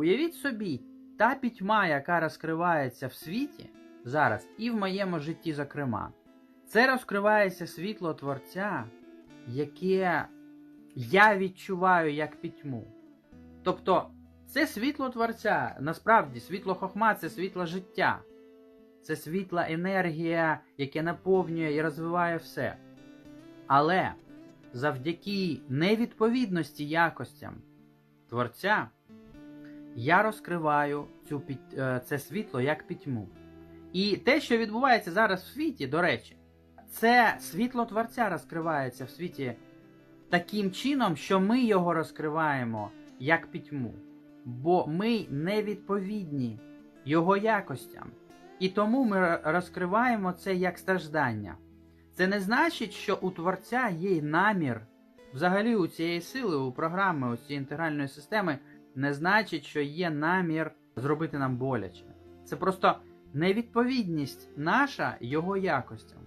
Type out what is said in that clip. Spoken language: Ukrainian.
Уявіть собі, та пітьма, яка розкривається в світі зараз, і в моєму житті, зокрема, це розкривається світло Творця, яке я відчуваю як пітьму. Тобто, це світло Творця, насправді, світло хохма це світло життя. Це світла енергія, яка наповнює і розвиває все. Але завдяки невідповідності якостям Творця я розкриваю цю піт- е, це світло як пітьму. І те, що відбувається зараз в світі, до речі, це світло Творця розкривається в світі таким чином, що ми його розкриваємо як пітьму. Бо ми невідповідні його якостям. І тому ми розкриваємо це як страждання. Це не значить, що у Творця є намір, взагалі у цієї сили, у програми, у цієї інтегральної системи, не значить, що є намір зробити нам боляче. Це просто невідповідність наша його якостям.